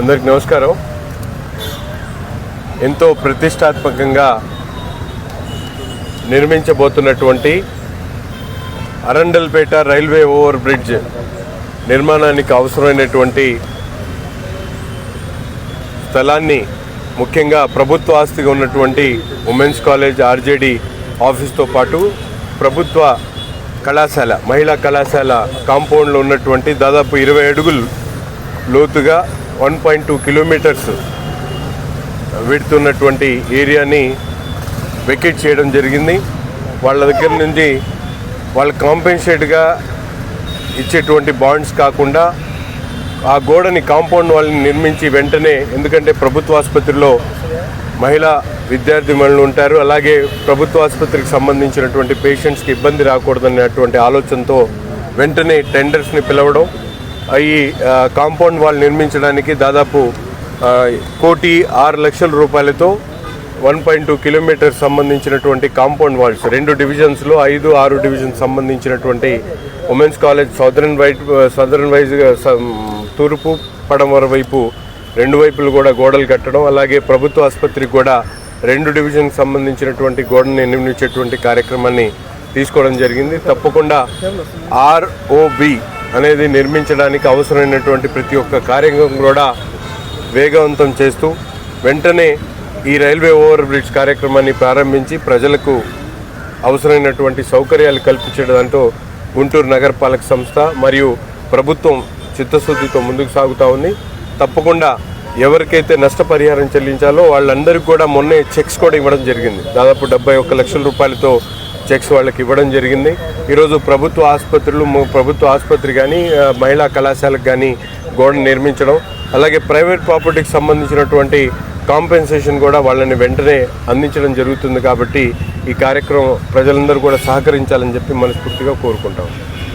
అందరికి నమస్కారం. ఎంతో ప్రతిష్టాత్మకంగా నిర్మించబోతున్నటువంటి అరండల్పేట రైల్వే ఓవర్ బ్రిడ్జ్ నిర్మాణానికి అవసరమైనటువంటి స్థలాన్ని ముఖ్యంగా ప్రభుత్వ ఆస్తిగా ఉన్నటువంటి ఉమెన్స్ కాలేజ్ ఆర్జేడి ఆఫీస్తో పాటు ప్రభుత్వ కళాశాల మహిళా కళాశాల కాంపౌండ్లో ఉన్నటువంటి దాదాపు ఇరవై అడుగులు లోతుగా వన్ పాయింట్ టూ కిలోమీటర్స్ వెడుతున్నటువంటి ఏరియాని వెకెట్ చేయడం జరిగింది. వాళ్ళ దగ్గర నుంచి వాళ్ళ కాంపెన్సేట్గా ఇచ్చేటువంటి బాండ్స్ కాకుండా ఆ గోడని కాంపౌండ్ వాళ్ళని నిర్మించి వెంటనే ఎందుకంటే ప్రభుత్వ ఆసుపత్రిలో మహిళా విద్యార్థి మహిళలు ఉంటారు. అలాగే ప్రభుత్వ ఆసుపత్రికి సంబంధించినటువంటి పేషెంట్స్కి ఇబ్బంది రాకూడదనేటువంటి ఆలోచనతో వెంటనే టెండర్స్ని పిలవడం ఈ కాంపౌండ్ వాల్ నిర్మించడానికి దాదాపు కోటి ఆరు లక్షల రూపాయలతో వన్ పాయింట్ టూ కిలోమీటర్ సంబంధించినటువంటి కాంపౌండ్ వాల్స్ రెండు డివిజన్స్లో ఐదు ఆరు డివిజన్ సంబంధించినటువంటి ఉమెన్స్ కాలేజ్ సదరన్ వైట్ సదరన్ వైజ్గా తూర్పు పడమర వైపు రెండు వైపులు కూడా గోడలు కట్టడం అలాగే ప్రభుత్వ ఆసుపత్రికి కూడా రెండు డివిజన్కి సంబంధించినటువంటి గోడని నిర్మించేటువంటి కార్యక్రమాన్ని తీసుకోవడం జరిగింది. తప్పకుండా ఆర్ఓబి అనేది నిర్మించడానికి అవసరమైనటువంటి ప్రతి ఒక్క కార్యక్రమం కూడా వేగవంతం చేస్తూ వెంటనే ఈ రైల్వే ఓవర్ బ్రిడ్జ్ కార్యక్రమాన్ని ప్రారంభించి ప్రజలకు అవసరమైనటువంటి సౌకర్యాలు కల్పించడంతో గుంటూరు నగరపాలక సంస్థ మరియు ప్రభుత్వం చిత్తశుద్ధితో ముందుకు సాగుతూ ఉంది. తప్పకుండా ఎవరికైతే నష్టపరిహారం చెల్లించాలో వాళ్ళందరికీ కూడా మొన్నే చెక్స్ కూడా ఇవ్వడం జరిగింది. దాదాపు డెబ్బై ఒక్క లక్షల రూపాయలతో చెక్స్ వాళ్ళకి ఇవ్వడం జరిగింది. ఈరోజు ప్రభుత్వ ఆసుపత్రులు ప్రభుత్వ ఆసుపత్రి కానీ మహిళా కళాశాలకు కానీ గోడ నిర్మించడం అలాగే ప్రైవేట్ ప్రాపర్టీకి సంబంధించినటువంటి కాంపెన్సేషన్ కూడా వాళ్ళని వెంటనే అందించడం జరుగుతుంది కాబట్టి ఈ కార్యక్రమం ప్రజలందరూ కూడా సహకరించాలని చెప్పి మనస్ఫూర్తిగా కోరుకుంటాం.